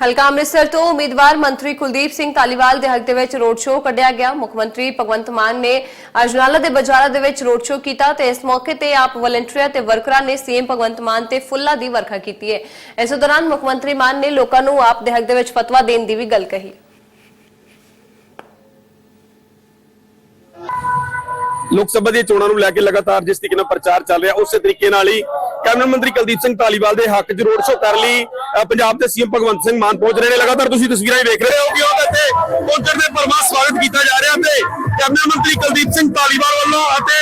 ਹਲਕਾ ਅੰਮ੍ਰਿਤਸਰ ਤੋਂ ਉਮੀਦਵਾਰ ਮੰਤਰੀ ਕੁਲਦੀਪ ਸਿੰਘ ਧਾਲੀਵਾਲ ਦੇ ਹੱਕ ਦੇ ਵਿੱਚ ਰੋਡ ਸ਼ੋਅ ਕੱਢਿਆ ਗਿਆ। ਮੁੱਖ ਮੰਤਰੀ ਭਗਵੰਤ ਮਾਨ ਨੇ ਅਜਨਾਲਾ ਦੇ ਬਾਜ਼ਾਰਾਂ ਦੇ ਵਿੱਚ ਰੋਡ ਸ਼ੋਅ ਕੀਤਾ ਤੇ ਇਸ ਮੌਕੇ ਤੇ ਆਪ ਵਲੰਟੀਅਰ ਤੇ ਵਰਕਰਾਂ ਨੇ ਸੀਐਮ ਭਗਵੰਤ ਮਾਨ ਤੇ ਫੁੱਲਾਂ ਦੀ ਵਰਖਾ ਕੀਤੀ ਹੈ। ਇਸ ਦੌਰਾਨ ਮੁੱਖ ਮੰਤਰੀ ਮਾਨ ਨੇ ਲੋਕਾਂ ਨੂੰ ਆਪ ਦੇ ਹੱਕ ਦੇ ਵਿੱਚ ਫਤਵਾ ਦੇਣ ਦੀ ਵੀ ਗੱਲ ਕਹੀ। ਲੋਕ ਸਭਾ ਦੀਆਂ ਚੋਣਾਂ ਨੂੰ ਲੈ ਕੇ ਲਗਾਤਾਰ ਜਿਸ ਤਰੀਕੇ ਨਾਲ ਪ੍ਰਚਾਰ ਚੱਲ ਰਿਹਾ, ਉਸੇ ਤਰੀਕੇ ਨਾਲ ਹੀ ਕੈਬਨਿਟ ਮੰਤਰੀ ਕੁਲਦੀਪ ਸਿੰਘ ਧਾਲੀਵਾਲ ਦੇ ਹੱਕ 'ਚ ਰੋਡ ਸ਼ੋਅ ਕਰ ਲਈ। ਪੰਜਾਬ ਦੇ ਸੀਐਮ ਭਗਵੰਤ ਸਿੰਘ ਮਾਨ ਪਹੁੰਚ ਰਹੇ ਨੇ। ਲਗਾਤਾਰ ਤੁਸੀਂ ਤਸਵੀਰਾਂ ਹੀ ਵੇਖ ਰਹੇ ਹੋ ਕਿ ਉਹਦੇ ਤੇ ਪਹੁੰਚਣ ਦੇ ਪਰਮਾ ਸਵਾਗਤ ਕੀਤਾ ਜਾ ਰਿਹਾ ਤੇ ਕੈਬਨਿਟ ਮੰਤਰੀ ਕੁਲਦੀਪ ਸਿੰਘ ਧਾਲੀਵਾਲ ਵੱਲੋਂ ਅਤੇ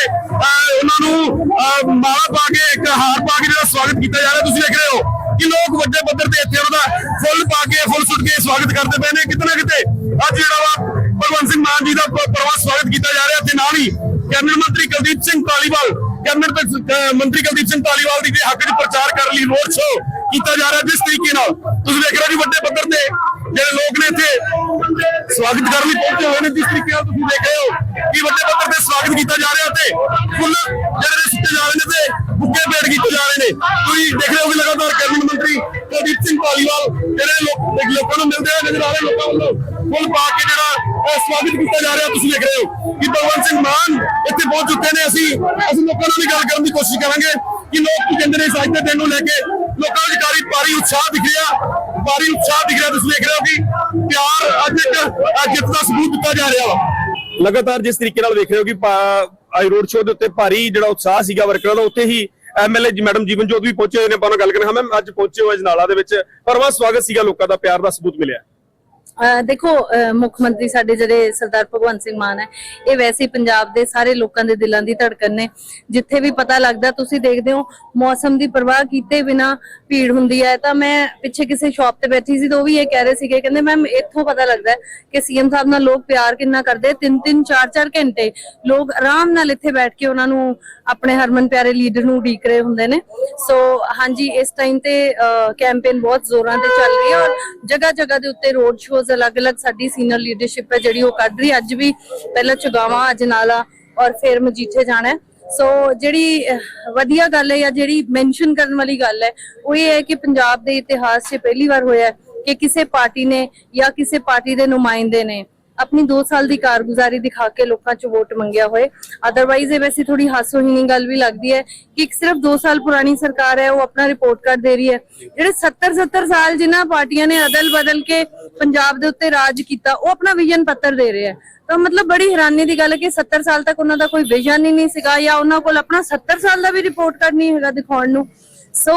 ਉਹਨਾਂ ਨੂੰ ਮਾਲਾ ਪਾ ਕੇ ਇੱਕ ਹਾਰ ਪਾ ਕੇ ਜਿਹੜਾ ਸਵਾਗਤ ਕੀਤਾ ਜਾ ਰਿਹਾ। ਤੁਸੀਂ ਵੇਖ ਰਹੇ ਹੋ ਕਿ ਲੋਕ ਵੱਡੇ ਪੱਧਰ ਤੇ ਇੱਥੇ ਉਹਨਾਂ ਦਾ ਫੁੱਲ ਪਾ ਕੇ, ਫੁੱਲ ਸੁੱਟ ਕੇ ਸਵਾਗਤ ਕਰਦੇ ਪਏ ਨੇ। ਕਿਤੇ ਨਾ ਕਿਤੇ ਅੱਜ ਜਿਹੜਾ ਵਾ ਭਗਵੰਤ ਸਿੰਘ ਮਾਨ ਜੀ ਦਾ ਪ- ਸਵਾਗਤ ਕੀਤਾ ਜਾ ਰਿਹਾ। ਤੇ ਨਾਲ ਹੀ ਕੈਬਨਿਟ ਮੰਤਰੀ ਕੁਲਦੀਪ ਸਿੰਘ ਧਾਲੀਵਾਲ ਕੈਬਨਿਟ ਦੇ, ਮੰਤਰੀ ਕੁਲਦੀਪ ਸਿੰਘ ਧਾਲੀਵਾਲ ਦੀ ਦੇ ਹੱਕ 'ਚ ਪ੍ਰਚਾਰ ਕਰਨ ਲਈ ਰੋਡ ਸ਼ੋਅ ਕੀਤਾ ਜਾ ਰਿਹਾ ਜਿਸ ਤਰੀਕੇ ਨਾਲ। ਤੁਸੀਂ ਦੇਖ ਰਹੇ ਹੋ ਵੱਡੇ ਪੱਧਰ ਤੇ ਜਿਹੜੇ ਲੋਕ ਨੇ ਇੱਥੇ ਸਵਾਗਤ ਕਰਨ ਲਈ ਪਹੁੰਚੇ ਹੋਏ ਨੇ। ਜਿਸ ਤਰੀਕੇ ਨਾਲ ਤੁਸੀਂ ਦੇਖ ਰਹੇ ਹੋ ਕਿ ਵੱਡੇ ਪੱਧਰ ਤੇ ਸਵਾਗਤ ਕੀਤਾ ਜਾ ਰਿਹਾ ਤੇ ਫੁੱਲ ਜਿਹੜੇ ਨੇ ਸੁੱਟੇ ਜਾ ਰਹੇ ਨੇ ਤੇ ਬੁੱਕੇ ਭੇਟ ਕੀਤੇ ਜਾ ਰਹੇ ਨੇ। ਤੁਸੀਂ ਦੇਖ ਰਹੇ ਹੋ ਕਿ ਲਗਾਤਾਰ ਕੈਬਨਿਟ ਮੰਤਰੀ ਕੁਲਦੀਪ ਸਿੰਘ ਧਾਲੀਵਾਲ ਜਿਹੜੇ ਲੋਕ ਲੋਕਾਂ ਨੂੰ ਮਿਲਦੇ ਆ ਰਹੇ ਲੋਕਾਂ ਵੱਲੋਂ ਫੁੱਲ ਪਾ ਕੇ ਜਿਹੜਾ ਸਵਾਗਤ ਕੀਤਾ ਜਾ ਰਿਹਾ, ਤੁਸੀਂ ਦੇਖ ਰਹੇ ਹੋ ਕਿ ਭਗਵੰਤ ਸਿੰਘ ਮਾਨ ਇੱਥੇ ਪਹੁੰਚ ਚੁੱਕੇ ਨੇ। ਅਸੀਂ ਅਸੀਂ ਲੋਕਾਂ ਨਾਲ ਵੀ ਗੱਲ ਕਰਨ ਦੀ ਕੋਸ਼ਿਸ਼ ਕਰਾਂਗੇ ਕਿ ਲੋਕ ਕੀ ਕਹਿੰਦੇ ਨੇ ਇਸ ਅੱਜ ਦੇ ਦਿਨ ਨੂੰ ਲੈ ਕੇ। ਲੋਕਾਂ ਵਿੱਚ ਕਾਰੀ ਭਾਰੀ ਉਤਸ਼ਾਹ ਦਿਖ ਰਿਹਾ, ਭਾਰੀ ਉਤਸ਼ਾਹ ਦਿਖ ਰਿਹਾ, ਤੁਸੀਂ ਦੇਖ ਰਹੇ ਹੋ ਕਿ ਪਿਆਰ ਅੱਜ ਇੱਕ ਜਿੱਤ ਦਾ ਸਬੂਤ ਦਿੱਤਾ ਜਾ ਰਿਹਾ ਵਾ। ਲਗਾਤਾਰ ਜਿਸ ਤਰੀਕੇ ਨਾਲ ਵੇਖ ਰਹੇ ਹੋ ਕਿ ਆਈ ਰੋਡ ਸ਼ੋਅ ਦੇ ਉੱਤੇ ਭਾਰੀ ਜਿਹੜਾ ਉਤਸ਼ਾਹ ਸੀਗਾ ਵਰਕਰਾਂ ਦਾ, ਉੱਥੇ ਹੀ ਐਮਐਲਏ ਜੀ, ਮੈਡਮ ਜੀਵਨ ਜੋਤ ਵੀ ਪਹੁੰਚੇ ਹੋਏ ਨੇ, ਆਪਾਂ ਨਾਲ ਗੱਲ ਕਰਾਂਗੇ ਹਾਂ। ਮੈਮ ਅੱਜ ਪਹੁੰਚੇ ਹੋਏ ਜਨਾਲਾ ਦੇ ਵਿੱਚ। ਪਰਮਾ ਸਵਾਗਤ ਸੀਗਾ ਲੋਕਾਂ ਦਾ, ਪਿਆਰ ਦਾ ਸਬੂਤ ਮਿਲਿਆ। ਦੇਖੋ ਮੁੱਖ ਮੰਤਰੀ ਸਾਡੇ ਜਿਹੜੇ ਸਰਦਾਰ ਭਗਵੰਤ ਸਿੰਘ ਮਾਨ ਹੈ, ਇਹ ਵੈਸੇ ਪੰਜਾਬ ਦੇ ਸਾਰੇ ਲੋਕਾਂ ਦੇ ਦਿਲਾਂ ਦੀ ਧੜਕਣ ਨੇ। ਜਿੱਥੇ ਵੀ ਪਤਾ ਲੱਗਦਾ, ਤੁਸੀਂ ਦੇਖਦੇ ਹੋ, ਮੌਸਮ ਦੀ ਪਰਵਾਹ ਕੀਤੇ ਬਿਨਾ ਭੀੜ ਹੁੰਦੀ ਹੈ। ਤਾਂ ਮੈਂ ਪਿੱਛੇ ਕਿਸੇ ਸ਼ਾਪ ਤੇ ਬੈਠੀ ਸੀ, ਤਾਂ ਉਹ ਵੀ ਇਹ ਕਹਿ ਰਹੇ ਸੀਗੇ, ਕਹਿੰਦੇ ਮੈਮ ਇੱਥੋਂ ਪਤਾ ਲੱਗਦਾ ਕਿ ਸੀਐਮ ਸਾਹਿਬ ਨਾਲ ਲੋਕ ਪਿਆਰ ਕਿੰਨਾ ਕਰਦੇ ਤਿੰਨ ਤਿੰਨ, ਚਾਰ ਚਾਰ ਘੰਟੇ ਲੋਕ ਆਰਾਮ ਨਾਲ ਇੱਥੇ ਬੈਠ ਕੇ ਉਹਨਾਂ ਨੂੰ ਆਪਣੇ ਹਰਮਨ ਪਿਆਰੇ ਲੀਡਰ ਨੂੰ ਉਡੀਕ ਰਹੇ ਹੁੰਦੇ ਨੇ। ਸੋ ਹਾਂਜੀ, ਇਸ ਟਾਈਮ ਤੇ ਕੈਂਪੇਨ ਬਹੁਤ ਜ਼ੋਰਾਂ ਤੇ ਚੱਲ ਰਹੀ ਹੈ ਔਰ ਜਗ੍ਹਾ ਜਗ੍ਹਾ ਦੇ ਉੱਤੇ ਰੋਡ ਸ਼ੋ ਸ਼ੋਜ਼ ਅਲੱਗ-ਅਲੱਗ ਸਾਡੀ ਸੀਨੀਅਰ ਲੀਡਰਸ਼ਿਪ ਹੈ ਜਿਹੜੀ ਉਹ ਕੱਢ ਰਹੀ ਹੈ। ਅੱਜ ਵੀ ਪਹਿਲਾਂ ਚੁਗਾਵਾ ਅਜਨਾਲਾ ਔਰ ਫਿਰ ਮਜੀਠੇ ਜਾਣਾ ਸੋ ਜਿਹੜੀ ਵਧੀਆ ਗੱਲ ਹੈ ਜਾਂ ਜਿਹੜੀ ਮੈਂਸ਼ਨ ਕਰਨ ਵਾਲੀ ਗੱਲ ਹੈ, ਉਹ ਇਹ ਹੈ ਕਿ ਪੰਜਾਬ ਦੇ ਇਤਿਹਾਸ 'ਚ ਪਹਿਲੀ ਵਾਰ ਹੋਇਆ ਹੈ ਕਿ ਕਿਸੇ ਪਾਰਟੀ ਨੇ ਜਾਂ ਕਿਸੇ ਪਾਰਟੀ ਦੇ ਨੁਮਾਇੰਦੇ ਨੇ ਆਪਣੀ 2 ਸਾਲ ਦੀ ਕਾਰਗੁਜ਼ਾਰੀ ਦਿਖਾ ਕੇ ਲੋਕਾਂ 'ਚ ਵੋਟ ਮੰਗਿਆ ਹੋਏ। ਅਦਰਵਾਈਜ਼ ਇਹ ਵੈਸੇ ਥੋੜੀ ਹਾਸੋਹੀਣੀ ਗੱਲ ਵੀ ਲੱਗਦੀ ਹੈ ਕਿ ਇੱਕ ਸਿਰਫ 2 ਸਾਲ ਪੁਰਾਣੀ ਸਰਕਾਰ ਹੈ, ਉਹ ਆਪਣਾ ਰਿਪੋਰਟ ਕਾਰਡ ਦੇ ਰਹੀ ਹੈ। ਜਿਹੜੇ 70 70 ਸਾਲ ਜਿਨ੍ਹਾਂ ਪਾਰਟੀਆਂ ਨੇ ਅਦਲ ਬਦਲ ਕੇ ਪੰਜਾਬ ਦੇ ਉੱਤੇ ਰਾਜ ਕੀਤਾ, ਉਹ ਆਪਣਾ ਵਿਜ਼ਨ ਪੱਤਰ ਦੇ ਰਹੇ ਹੈ। ਤਾਂ ਮਤਲਬ ਬੜੀ ਹੈਰਾਨੀ ਦੀ ਗੱਲ ਹੈ ਕਿ 70 ਸਾਲ ਤੱਕ ਉਹਨਾਂ ਦਾ ਕੋਈ ਵਿਜ਼ਨ ਹੀ ਨਹੀਂ ਸੀਗਾ ਜਾਂ ਉਹਨਾਂ ਕੋਲ ਆਪਣਾ 70 ਸਾਲ ਦਾ ਵੀ ਰਿਪੋਰਟ ਕਾਰਡ ਨਹੀਂ ਹੈਗਾ ਦਿਖਾਉਣ ਨੂੰ। ਸੋ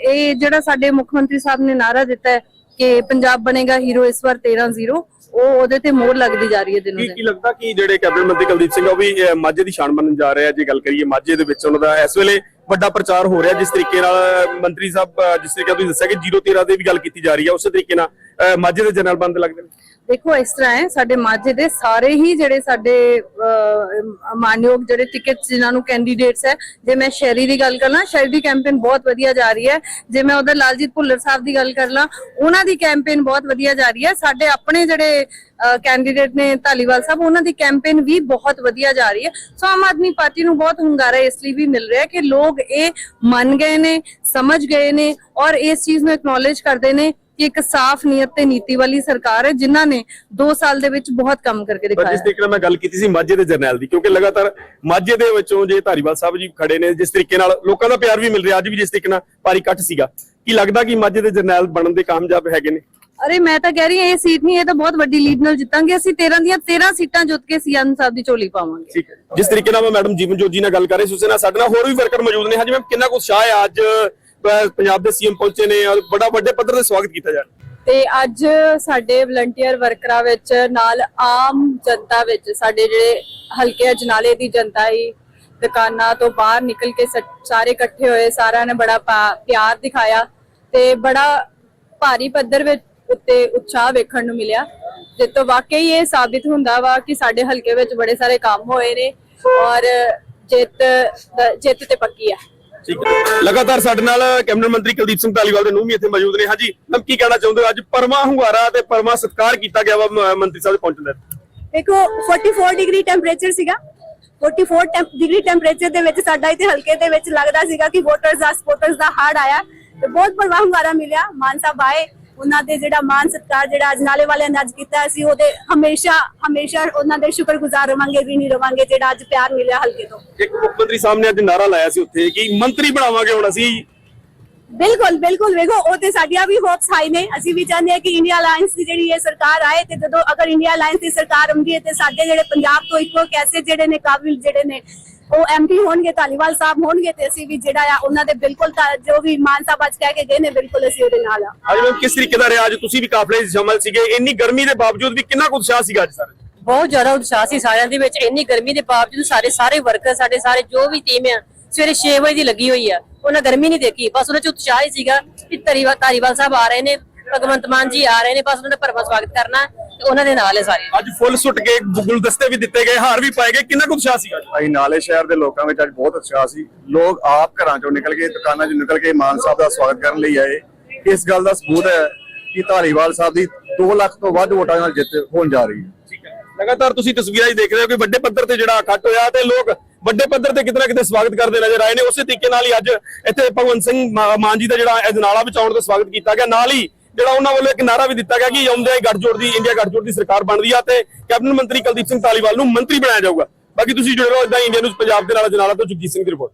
ਇਹ ਜਿਹੜਾ ਸਾਡੇ ਮੁੱਖ ਮੰਤਰੀ ਸਾਹਿਬ ਨੇ ਨਾਰਾ ਦਿੱਤਾ ਹੈ ਕਿ ਪੰਜਾਬ ਬਣੇਗਾ ਹੀਰੋ ਇਸ ਵਾਰ 13-0 ਉਹ ਉਹਦੇ ਤੇ ਮੋਹਰ ਲੱਗਦੀ ਜਾ ਰਹੀ ਹੈ ਦਿਨੋਂ ਕੀ ਦਿਨ। ਕੀ ਲੱਗਦਾ ਕਿ ਜਿਹੜੇ ਕੈਬਨਿਟ ਮੰਤਰੀ ਕੁਲਦੀਪ ਸਿੰਘ ਆ ਉਹ ਵੀ ਅਹ, ਮਾਝੇ ਦੀ ਸ਼ਾਨ ਬਣਨ ਜਾ ਰਹੇ ਆ ਜੇ ਗੱਲ ਕਰੀਏ ਮਾਝੇ ਦੇ ਵਿੱਚ ਉਹਨਾਂ ਦਾ ਇਸ ਵੇਲੇ ਵੱਡਾ ਪ੍ਰਚਾਰ ਹੋ ਰਿਹਾ ਜਿਸ ਤਰੀਕੇ ਨਾਲ ਅਹ, ਮੰਤਰੀ ਸਾਹਿਬ ਅਹ, ਜਿਸ ਤਰੀਕੇ ਨਾਲ ਤੁਸੀਂ ਦੱਸਿਆ ਕਿ 013 ਦੇ ਵੀ ਗੱਲ ਕੀਤੀ ਜਾ ਰਹੀ ਹੈ ਉਸੇ ਤਰੀਕੇ ਨਾਲ ਅਹ, ਮਾਝੇ ਦੇ ਜਨਰਲ ਬੰਦ ਲੱਗਦੇ ਨੇ। ਦੇਖੋ, ਇਸ ਤਰ੍ਹਾਂ ਹੈ, ਸਾਡੇ ਮਾਝੇ ਦੇ ਸਾਰੇ ਹੀ ਜਿਹੜੇ ਸਾਡੇ ਮਾਨਯੋਗ ਜਿਹੜੇ ਟਿਕਟਸ ਜਿਨ੍ਹਾਂ ਨੂੰ ਕੈਂਡੀਡੇਟਸ ਹੈ, ਜੇ ਮੈਂ ਸ਼ਹਿਰੀ ਦੀ ਗੱਲ ਕਰਾਂ, ਸ਼ਹਿਰੀ ਦੀ ਕੈਂਪੇਨ ਬਹੁਤ ਵਧੀਆ ਜਾ ਰਹੀ ਹੈ। ਜੇ ਮੈਂ ਉਧਰ ਲਾਲਜੀਤ ਭੁੱਲਰ ਸਾਹਿਬ ਦੀ ਗੱਲ ਕਰ ਲਾਂ, ਉਹਨਾਂ ਦੀ ਕੈਂਪੇਨ ਬਹੁਤ ਵਧੀਆ ਜਾ ਰਹੀ ਹੈ। ਸਾਡੇ ਆਪਣੇ ਜਿਹੜੇ ਕੈਂਡੀਡੇਟ ਨੇ ਧਾਲੀਵਾਲ ਸਾਹਿਬ, ਉਹਨਾਂ ਦੀ ਕੈਂਪੇਨ ਵੀ ਬਹੁਤ ਵਧੀਆ ਜਾ ਰਹੀ ਹੈ। ਸੋ ਆਮ ਆਦਮੀ ਪਾਰਟੀ ਨੂੰ ਬਹੁਤ ਹੁੰਗਾਰਾ ਇਸ ਲਈ ਵੀ ਮਿਲ ਰਿਹਾ ਕਿ ਲੋਕ ਇਹ ਮੰਨ ਗਏ ਨੇ, ਸਮਝ ਗਏ ਨੇ ਔਰ ਇਸ ਚੀਜ਼ ਨੂੰ ਐਕਨੋਲੇਜ ਕਰਦੇ ਨੇ। ਕਿ ਇੱਕ ਸਾਫ਼ ਨੀਅਤ ਤੇ ਨੀਤੀ ਵਾਲੀ ਸਰਕਾਰ ਹੈ ਜਿਨ੍ਹਾਂ ਨੇ 2 ਸਾਲ ਦੇ ਵਿੱਚ ਬਹੁਤ ਕੰਮ ਕਰਕੇ ਦਿਖਾਇਆ ਜਿਸ ਤਰੀਕੇ ਨਾਲ ਮੈਂ ਗੱਲ ਕੀਤੀ ਸੀ ਮਾਝੇ ਦੇ ਜਰਨੈਲ ਦੀ ਕਿਉਂਕਿ ਲਗਾਤਾਰ ਮਾਝੇ ਦੇ ਵਿੱਚੋਂ ਜੇ ਧਾਰੀਵਾਲ ਸਾਹਿਬ ਜੀ ਖੜੇ ਨੇ ਜਿਸ ਤਰੀਕੇ ਨਾਲ ਲੋਕਾਂ ਦਾ ਪਿਆਰ ਵੀ ਮਿਲ ਰਿਹਾ ਅੱਜ ਵੀ ਜਿਸ ਤਰੀਕੇ ਨਾਲ ਭਾਰੀ ਇਕੱਠ ਸੀਗਾ ਕੀ ਲੱਗਦਾ ਕਿ ਮਾਝੇ ਦੇ ਜਰਨੈਲ ਬਣਨ ਦੇ ਕਾਮਯਾਬ ਹੈਗੇ ਨੇ? ਅਰੇ ਮੈਂ ਤਾਂ ਕਹਿ ਰਹੀ ਹਾਂ ਇਹ ਸੀਟ ਨਹੀਂ ਇਹ ਤਾਂ ਬਹੁਤ ਵੱਡੀ ਲੀਡ ਨਾਲ ਜਿੱਤਾਂਗੇ ਅਸੀਂ 13 ਦੀਆਂ 13 ਸੀਟਾਂ ਜਿੱਤ ਕੇ ਸੀਐਮ ਸਾਹਿਬ ਦੀ ਝੋਲੀ ਪਾਵਾਂਗੇ। ਠੀਕ ਹੈ। ਜਿਸ ਤਰੀਕੇ ਨਾਲ ਮੈਂ ਮੈਡਮ ਜੀਵਨਜੋਤ ਜੀ ਨਾਲ ਗੱਲ ਕਰ ਰਹੀ ਸੀ ਉਸੇ ਨਾਲ ਸਾਡੇ ਨਾਲ ਹੋਰ ਵੀ ਵਰਕਰ ਮੌਜੂਦ ਨੇ। ਹਾਂਜੀ ਮੈਮ ਕਿੰਨਾ ਕੁ ਉਤਸ਼ਾਹ ਹੈ ਅੱਜ ਪੰਜਾਬ ਦੇ ਸੀਐਮ ਪਹੁੰਚੇ ਨੇ ਔਰ ਬੜਾ ਵੱਡੇ ਪੱਧਰ ਤੇ ਸਵਾਗਤ ਕੀਤਾ ਜਾ ਰਿਹਾ। ਤੇ ਅੱਜ ਸਾਡੇ ਵਲੰਟੀਅਰ ਵਰਕਰਾਂ ਵਿੱਚ ਨਾਲ ਆਮ ਜਨਤਾ ਵਿੱਚ ਸਾਡੇ ਜਿਹੜੇ ਹਲਕੇ ਅਜਨਾਲੇ ਦੀ ਜਨਤਾ ਹੀ ਦੁਕਾਨਾਂ ਤੋਂ ਬਾਹਰ ਨਿਕਲ ਕੇ ਸਾਰੇ ਇਕੱਠੇ ਹੋਏ, ਸਾਰਿਆਂ ਨੇ ਬੜਾ ਪਿਆਰ ਦਿਖਾਇਆ ਤੇ ਬੜਾ ਭਾਰੀ ਪੱਧਰ ਵਿੱਚ ਉੱਤੇ ਉਤਸ਼ਾਹ ਵੇਖਣ ਨੂੰ ਮਿਲਿਆ। ਜਿਸ ਤੋਂ ਵਾਕਈ ਇਹ ਸਾਬਿਤ ਹੁੰਦਾ ਵਾ ਕਿ ਸਾਡੇ ਹਲਕੇ ਵਿੱਚ ਬੜੇ ਸਾਰੇ ਕੰਮ ਹੋਏ ਨੇ ਔਰ ਜਿੱਤ ਦ- ਜਿੱਤ ਤੇ ਪੱਕੀ ਆ। ਠੀਕ ਹੈ। ਲਗਾਤਾਰ ਸਾਡੇ ਨਾਲ ਕੈਬਨਿਟ ਮੰਤਰੀ ਕੁਲਦੀਪ ਸਿੰਘ ਧਾਲੀਵਾਲ ਦੇ ਨੂੰ ਵੀ ਇੱਥੇ ਮੌਜੂਦ ਨੇ। ਹਾਂਜੀ, ਮੈਮ, ਕੀ ਕਹਿਣਾ ਚਾਹੁੰਦੇ ਹੋ? ਅੱਜ ਪਰਮਾ ਹੁੰਗਾਰਾ ਤੇ ਪਰਮਾ ਸਤਿਕਾਰ ਕੀਤਾ ਗਿਆ ਵਾ ਮੰਤਰੀ ਸਾਹਿਬ ਦੇ ਪਹੁੰਚਣ ਦਾ। ਦੇਖੋ 44 ਡਿਗਰੀ ਟੈਂਪਰੇਚਰ ਸੀਗਾ। 44 ਡਿਗਰੀ ਟੈਂਪਰੇਚਰ ਦੇ ਵਿੱਚ ਸਾਡਾ ਇੱਥੇ ਹਲਕੇ ਦੇ ਵਿੱਚ ਲੱਗਦਾ ਸੀਗਾ ਕਿ ਵੋਟਰਸ ਦਾ ਸਪੋਰਟਰਸ ਦਾ ਹਾਰਡ ਆਇਆ ਤੇ ਬਹੁਤ ਬੜਾ ਹੁੰਗਾਰਾ ਮਿਲਿਆ। ਮਾਨ ਸਾਹਿਬ ਆਏ ਉਹਨਾਂ ਦੇ ਜਿਹੜਾ ਮਾਨ ਸਤਿਕਾਰ ਜਿਹੜਾ ਅਜਨਾਲੇ ਵਾਲਿਆਂ ਨੇ ਅੱਜ ਕੀਤਾ ਅਸੀਂ ਉਹਦੇ ਹਮੇਸ਼ਾ ਹਮੇਸ਼ਾ ਉਹਨਾਂ ਦੇ ਸ਼ੁਕਰਗੁਜ਼ਾਰ ਰਵਾਂਗੇ ਵੀ ਨਹੀਂ ਰਵਾਂਗੇ ਜਿਹੜਾ ਅੱਜ ਪਿਆਰ ਮਿਲਿਆ ਹਲਕੇ ਤੋਂ। ਇੱਕ ਮੁੱਖ ਮੰਤਰੀ ਸਾਹਿਬ ਨੇ ਅੱਜ ਨਾਰਾ ਲਾਇਆ ਸੀ ਉੱਥੇ ਕਿ ਮੰਤਰੀ ਬਣਾਵਾਂਗੇ ਹੁਣ ਅਸੀਂ। ਬਿਲਕੁਲ ਬਿਲਕੁਲ ਵੇਖੋ ਉਹ ਤੇ ਸਾਡੀਆਂ ਵੀ ਹੋਪਸ ਹਾਈ ਨੇ। ਅਸੀਂ ਵੀ ਚਾਹੁੰਦੇ ਹਾਂ ਕਿ ਇੰਡੀਆ ਅਲਾਈਅੰਸ ਦੀ ਜਿਹੜੀ ਇਹ ਸਰਕਾਰ ਆਏ ਤੇ ਜਦੋਂ ਅਗਰ ਇੰਡੀਆ ਅਲਾਈਅੰਸ ਦੀ ਸਰਕਾਰ ਹੁੰਦੀ ਹੈ ਤੇ ਸਾਡੇ ਜਿਹੜੇ ਪੰਜਾਬ ਤੋਂ ਇੱਕੋ ਐਸੇ ਜਿਹੜੇ ਨੇ ਕਾਬਿਲ ਜਿਹੜੇ ਨੇ ਉਹ ਐਮਪੀ ਹੋਣਗੇ ਧਾਲੀਵਾਲ ਸਾਹਿਬ ਹੋਣਗੇ ਤੇ ਅਸੀਂ ਵੀ ਜਿਹੜਾ ਆ ਉਹਨਾਂ ਦੇ ਬਿਲਕੁਲ ਜੋ ਵੀ ਮਾਨ ਸਾਹਿਬ ਅੱਜ ਕਹਿ ਕੇ ਗਏ ਨੇ ਬਿਲਕੁਲ ਅਸੀਂ ਉਹਦੇ ਨਾਲ ਆ। ਅੱਜ ਮੈਮ ਕਿਸ ਤਰੀਕੇ ਦਾ ਰਿਹਾ? ਅੱਜ ਤੁਸੀਂ ਵੀ ਕਾਫਲੇ ਸ਼ਾਮਲ ਸੀਗੇ। ਇੰਨੀ ਗਰਮੀ ਦੇ ਬਾਵਜੂਦ ਵੀ ਕਿੰਨਾ ਕੁ ਉਤਸ਼ਾਹ ਸੀਗਾ ਅੱਜ ਸਾਰੇ? ਬਹੁਤ ਜ਼ਿਆਦਾ ਉਤਸ਼ਾਹ ਸੀ ਸਾਰਿਆਂ ਦੇ ਵਿੱਚ। ਇੰਨੀ ਗਰਮੀ ਦੇ ਬਾਵਜੂਦ ਸਾਰੇ ਸਾਰੇ ਵਰਕਰ ਸਾਡੇ ਸਾਰੇ ਜੋ ਵੀ ਟੀਮ ਆ ਸਵੇਰੇ 6 ਵਜੇ ਦੀ ਲੱਗੀ ਹੋਈ ਆ। ਉਹਨਾਂ ਗਰਮੀ ਨਹੀਂ ਦੇਖੀ ਬਸ ਉਹਨਾਂ ਚ ਉਤਸ਼ਾਹ ਹੀ ਸੀਗਾ ਕਿ ਧਾਰੀਵਾਲ ਧਾਰੀਵਾਲ ਸਾਹਿਬ ਆ ਰਹੇ ਨੇ। ਭਗਵੰਤ ਮਾਨ ਜੀ ਆ ਰਹੇ ਨੇ ਬਸ ਉਹਨਾਂ ਦਾ ਭਰਵਾਂ ਸਵਾਗਤ ਕਰਨਾ ਤੇ ਉਹਨਾਂ ਦੇ ਨਾਲ ਹੈ ਸਾਰੇ। ਅੱਜ ਫੁੱਲ ਸੁੱਟ ਕੇ ਗੁਲਦਸਤੇ ਵੀ ਦਿੱਤੇ ਗਏ ਹਾਰ ਵੀ ਪਾਏ ਗਏ ਕਿੰਨਾ ਕੁ ਉਤਸ਼ਾਹ ਸੀਗਾ ਅੱਜ? ਅਸੀਂ ਨਾਲੇ ਸ਼ਹਿਰ ਦੇ ਲੋਕਾਂ ਵਿੱਚ ਅੱਜ ਬਹੁਤ ਉਤਸ਼ਾਹ ਸੀ। ਲੋਕ ਆਪ ਘਰਾਂ ਚੋਂ ਨਿਕਲ ਕੇ ਦੁਕਾਨਾਂ ਚੋਂ ਨਿਕਲ ਕੇ ਮਾਨ ਸਾਹਿਬ ਦਾ ਸਵਾਗਤ ਕਰਨ ਲਈ ਆਏ। ਇਸ ਗੱਲ ਦਾ ਸਬੂਤ ਹੈ ਕਿ ਧਾਰੀਵਾਲ ਸਾਹਿਬ ਦੀ 2 ਲੱਖ ਤੋਂ ਵੱਧ ਵੋਟਾਂ ਨਾਲ ਜਿੱਤ ਹੋਣ ਜਾ ਰਹੀ ਹੈ। ਲਗਾਤਾਰ ਤੁਸੀਂ ਤਸਵੀਰਾਂ 'ਚ ਦੇਖ ਰਹੇ ਹੋ ਕਿ ਵੱਡੇ ਪੱਧਰ ਤੇ ਜਿਹੜਾ ਇਕੱਠ ਹੋਇਆ ਤੇ ਲੋਕ ਵੱਡੇ ਪੱਧਰ ਤੇ ਕਿਤੇ ਨਾ ਕਿਤੇ ਸਵਾਗਤ ਕਰਦੇ ਨਜ਼ਰ ਆਏ ਨੇ। ਉਸੇ ਤਰੀਕੇ ਨਾਲ ਹੀ ਅੱਜ ਇੱਥੇ ਭਗਵੰਤ ਸਿੰਘ ਮਾਨ ਜੀ ਦਾ ਜਿਹੜਾ ਅਜਨਾਲਾ ਵਿੱਚ ਆਉਣ ਦਾ ਸਵਾਗਤ ਕੀਤਾ ਗਿਆ। ਨਾਲ ਹੀ ਜਿਹੜਾ ਉਹਨਾਂ ਵੱਲੋਂ ਇੱਕ ਨਾਰਾ ਵੀ ਦਿੱਤਾ ਗਿਆ ਕਿ ਆਉਂਦੇ ਗੱਠਜੋੜ ਦੀ, ਇੰਡੀਆ ਗੱਠਜੋੜ ਦੀ ਸਰਕਾਰ ਬਣਦੀ ਆ ਤੇ ਕੈਬਨਿਟ ਮੰਤਰੀ ਕੁਲਦੀਪ ਸਿੰਘ ਧਾਲੀਵਾਲ ਨੂੰ ਮੰਤਰੀ ਬਣਾਇਆ ਜਾਊਗਾ। ਬਾਕੀ ਤੁਸੀਂ ਜੁੜੇ ਰਹੋ ਇਦਾਂ ਇੰਡੀਆ ਨਿਊਜ਼ ਪੰਜਾਬ ਦੇ ਨਾਲ ਅਜਨਾਲਾ ਤੋਂ ਜਗਜੀਤ ਸਿੰਘ ਦੀ ਰਿਪੋਰਟ।